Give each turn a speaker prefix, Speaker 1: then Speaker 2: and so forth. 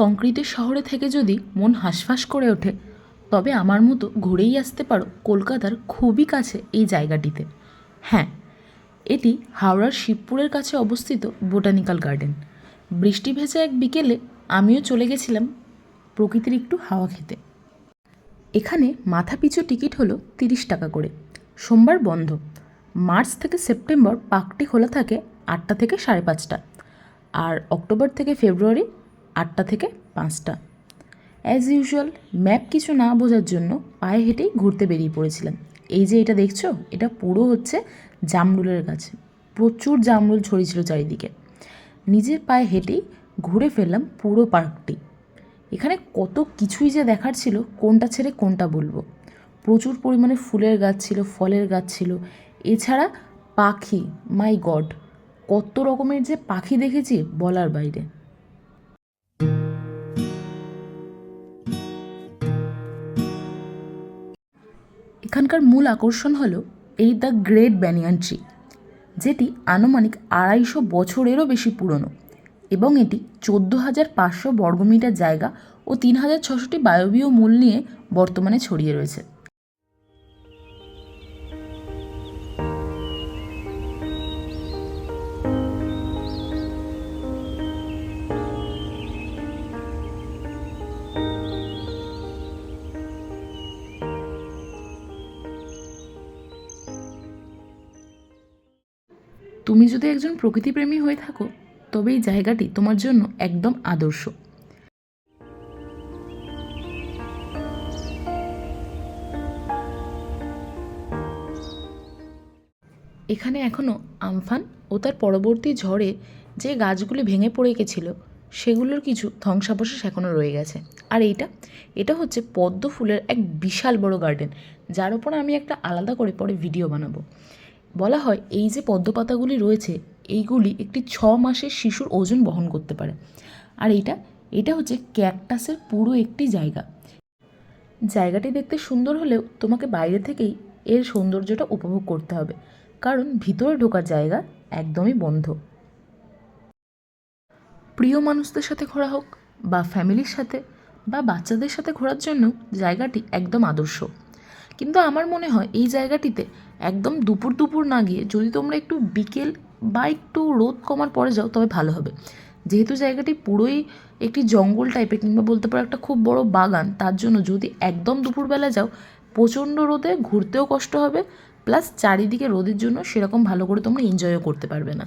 Speaker 1: কংক্রিটের শহরে থেকে যদি মন হাঁসফাঁস করে ওঠে, তবে আমার মতো ঘুরেই আসতে পারো কলকাতার খুবই কাছে এই জায়গাটিতে। হ্যাঁ এটি হাওড়ার শিবপুরের কাছে অবস্থিত বোটানিক্যাল গার্ডেন। বৃষ্টি ভেজা এক বিকেলে আমিও চলে গেছিলাম প্রকৃতির একটু হাওয়া খেতে। এখানে মাথা পিছু টিকিট হলো তিরিশ টাকা করে। সোমবার বন্ধ। মার্চ থেকে সেপ্টেম্বর পার্কটি খোলা থাকে আটটা থেকে সাড়ে পাঁচটা। আর অক্টোবর থেকে ফেব্রুয়ারি আটটা থেকে পাঁচটা। অ্যাজ ইউজুয়াল ম্যাপ কিছু না বোঝার জন্য পায়ে হেঁটেই ঘুরতে বেরিয়ে পড়েছিলাম। এই যে এটা দেখছ, এটা পুরো হচ্ছে জামরুলের গাছ। প্রচুর জামরুল ছড়িয়েছিল চারিদিকে। নিজের পায়ে হেঁটেই ঘুরে ফেললাম পুরো পার্কটি। এখানে কত কিছুই যে দেখার ছিল, কোনটা ছেড়ে কোনটা বলব। প্রচুর পরিমাণে ফুলের গাছ ছিল, ফলের গাছ ছিল। এছাড়া পাখি মাই গড কত রকমের যে পাখি দেখেছি বলার বাইরে। এখানকার মূল আকর্ষণ হল এই দ্য গ্রেট ব্যানিয়ান ট্রি, যেটি আনুমানিক আড়াইশো বছরেরও বেশি পুরনো এবং এটি চোদ্দ হাজার পাঁচশো বর্গমিটার জায়গা ও তিন হাজার ছশোটি বায়বীয় মূল নিয়ে বর্তমানে ছড়িয়ে রয়েছে। তুমি যদি একজন প্রকৃতিপ্রেমী হয়ে থাকো, তবে এই জায়গাটি তোমার জন্য একদম আদর্শ। এখানে এখনও আমফান ও তার পরবর্তী ঝড়ে যে গাছগুলি ভেঙে পড়ে গেছিল, সেগুলোর কিছু ধ্বংসাবশেষ এখনও রয়ে গেছে। আর এইটা, এটা হচ্ছে পদ্ম ফুলের এক বিশাল বড় গার্ডেন যার ওপর আমি একটা আলাদা করে পরে ভিডিও বানাবো। বলা হয় এই যে পদ্মপাতাগুলি রয়েছে, এইগুলি একটি ছ মাসের শিশুর ওজন বহন করতে পারে। আর এটা এটা হচ্ছে ক্যাকটাসের পুরো একটি জায়গা। জায়গাটি দেখতে সুন্দর হলেও তোমাকে বাইরে থেকেই এর সৌন্দর্যটা উপভোগ করতে হবে, কারণ ভিতরে ঢোকার জায়গা একদমই বন্ধ। প্রিয় মানুষদের সাথে ঘোরা হোক, বা ফ্যামিলির সাথে, বা বাচ্চাদের সাথে ঘোরার জন্য জায়গাটি একদম আদর্শ। কিন্তু আমার মনে হয় এই জায়গাটিতে একদম দুপুর দুপুর না গিয়ে যদি তোমরা একটু বিকেল বা একটু রোদ কমার পরে যাও, তবে ভালো হবে। যেহেতু জায়গাটি পুরোই একটি জঙ্গল টাইপের কিংবা বলতে পারো একটা খুব বড় বাগান, তার জন্য যদি একদম দুপুরবেলা যাও, প্রচণ্ড রোদে ঘুরতেও কষ্ট হবে, প্লাস চারিদিকে রোদের জন্য সেরকম ভালো করে তোমরা এনজয়ও করতে পারবে না।